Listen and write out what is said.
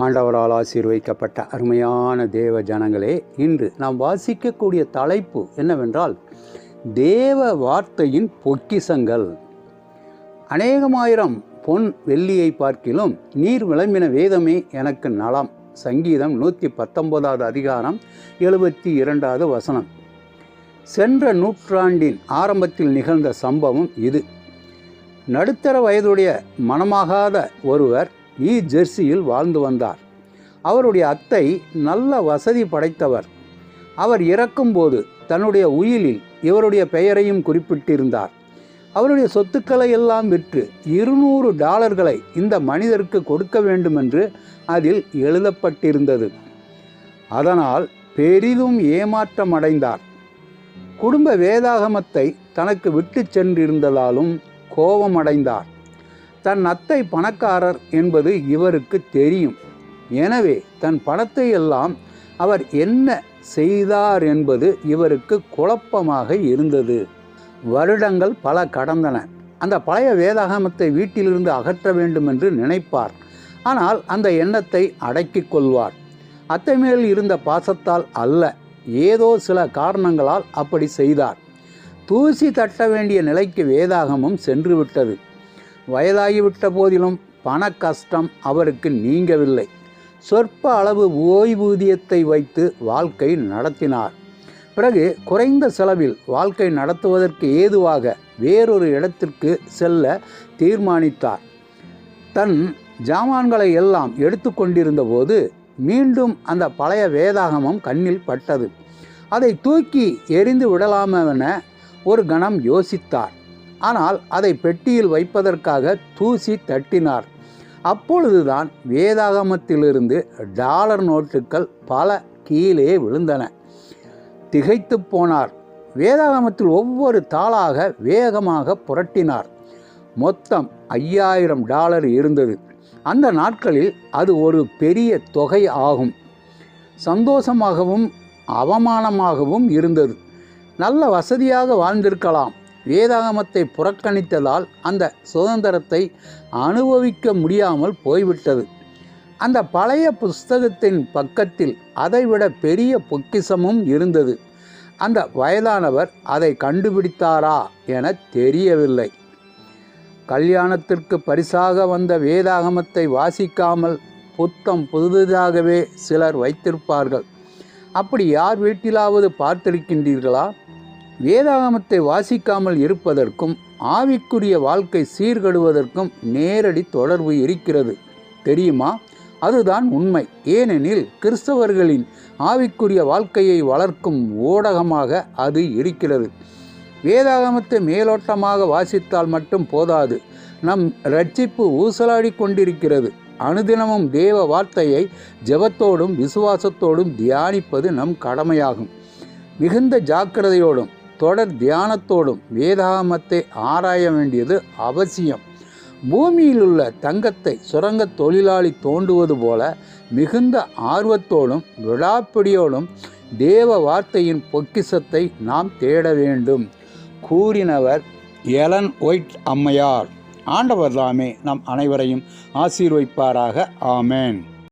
ஆண்டவரால் ஆசீர்வைக்கப்பட்ட அருமையான தேவ ஜனங்களே இன்று நாம் வாசிக்கக்கூடிய தலைப்பு என்னவென்றால் தேவ வார்த்தையின் பொக்கிசங்கள் அநேகமாயிரம் பொன் வெள்ளியை பார்க்கிலும் நீர் விளம்பின வேதமே எனக்கு நலம். சங்கீதம் நூற்றி பத்தொன்பதாவது அதிகாரம் எழுபத்தி இரண்டாவது வசனம். சென்ற நூற்றாண்டின் ஆரம்பத்தில் நிகழ்ந்த சம்பவம் இது. நடுத்தர வயதுடைய மனமாகாத ஒருவர் ஈ ஜெர்சியில் வாழ்ந்து வந்தார். அவருடைய அத்தை நல்ல வசதி படைத்தவர். அவர் இறக்கும்போது தன்னுடைய உயிலில் இவருடைய பெயரையும் குறிப்பிட்டிருந்தார். அவருடைய சொத்துக்களை எல்லாம் விற்று இருநூறு டாலர்களை இந்த மனிதருக்கு கொடுக்க வேண்டும் என்று அதில் எழுதப்பட்டிருந்தது. அதனால் பெரிதும் ஏமாற்றம் அடைந்தார் குடும்ப வேதாகமத்தை தனக்கு விட்டு சென்றிருந்ததாலும் கோபமடைந்தார். தன் அத்தை பணக்காரர் என்பது இவருக்கு தெரியும். எனவே தன் பணத்தை எல்லாம் அவர் என்ன செய்தார் என்பது இவருக்கு குழப்பமாக இருந்தது. வருடங்கள் பல கடந்தன. அந்த பழைய வேதாகமத்தை வீட்டிலிருந்து அகற்ற வேண்டும் என்று நினைப்பார். ஆனால் அந்த எண்ணத்தை அடக்கிக் கொள்வார். அத்தை மேல் இருந்த பாசத்தால் அல்ல ஏதோ சில காரணங்களால் அப்படி செய்தார். தூசி தட்ட வேண்டிய நிலைக்கு வேதாகமும் சென்றுவிட்டது. வயதாகிவிட்ட போதிலும் பண கஷ்டம் அவருக்கு நீங்கவில்லை. சொற்ப அளவு ஓய்வூதியத்தை வைத்து வாழ்க்கை நடத்தினார். பிறகு குறைந்த செலவில் வாழ்க்கை நடத்துவதற்கு ஏதுவாக வேறொரு இடத்திற்கு செல்ல தீர்மானித்தார். தன் ஜாமான்களை எல்லாம் எடுத்து கொண்டிருந்த போது மீண்டும் அந்த பழைய வேதாகமம் கண்ணில் பட்டது. அதை தூக்கி எரிந்து விடலாமென ஒரு கணம் யோசித்தார். ஆனால் அதை பெட்டியில் வைப்பதற்காக தூசி தட்டினார். அப்பொழுதுதான் வேதாகமத்திலிருந்து டாலர் நோட்டுகள் பல கீழே விழுந்தன. திகைத்து போனார். வேதாகமத்தில் ஒவ்வொரு தாளாக வேகமாக புரட்டினார். மொத்தம் ஐயாயிரம் டாலர் இருந்தது. அந்த நாட்களில் அது ஒரு பெரிய தொகை ஆகும். சந்தோஷமாகவும் அவமானமாகவும் இருந்தது. நல்ல வசதியாக வாழ்ந்திருக்கலாம். வேதாகமத்தை புறக்கணித்ததால் அந்த சுதந்திரத்தை அனுபவிக்க முடியாமல் போய்விட்டது. அந்த பழைய புஸ்தகத்தின் பக்கத்தில் அதைவிட பெரிய பொக்கிசமும் இருந்தது. அந்த வயதானவர் அதை கண்டுபிடித்தாரா என தெரியவில்லை. கல்யாணத்திற்கு பரிசாக வந்த வேதாகமத்தை வாசிக்காமல் புத்தம் புதுதாகவே சிலர் வைத்திருப்பார்கள். அப்படி யார் வீட்டிலாவது பார்த்திருக்கின்றீர்களா? வேதாகமத்தை வாசிக்காமல் இருப்பதற்கும் ஆவிக்குரிய வாழ்க்கை சீர்கடுவதற்கும் நேரடி தொடர்பு இருக்கிறது. தெரியுமா? அதுதான் உண்மை. ஏனெனில் கிறிஸ்தவர்களின் ஆவிக்குரிய வாழ்க்கையை வளர்க்கும் ஊடகமாக அது இருக்கிறது. வேதாகமத்தை மேலோட்டமாக வாசித்தால் மட்டும் போதாது. நம் ரட்சிப்பு ஊசலாடி கொண்டிருக்கிறது. அனுதினமும் தேவ வார்த்தையை ஜெபத்தோடும் விசுவாசத்தோடும் தியானிப்பது நம் கடமையாகும். மிகுந்த ஜாக்கிரதையோடும் தொடர் தியானத்தோடும் வேதாகமத்தை ஆராய வேண்டியது அவசியம். பூமியில் உள்ள தங்கத்தை சுரங்க தொழிலாளி தோண்டுவது போல மிகுந்த ஆர்வத்தோடும் விழாப்பிடியோடும் தேவ வார்த்தையின் பொக்கிசத்தை நாம் தேட வேண்டும். கூறினவர் எலன் ஒயிட் அம்மையார். ஆண்டவர் தாமே நம் அனைவரையும் ஆசீர்வைப்பாராக. ஆமேன்.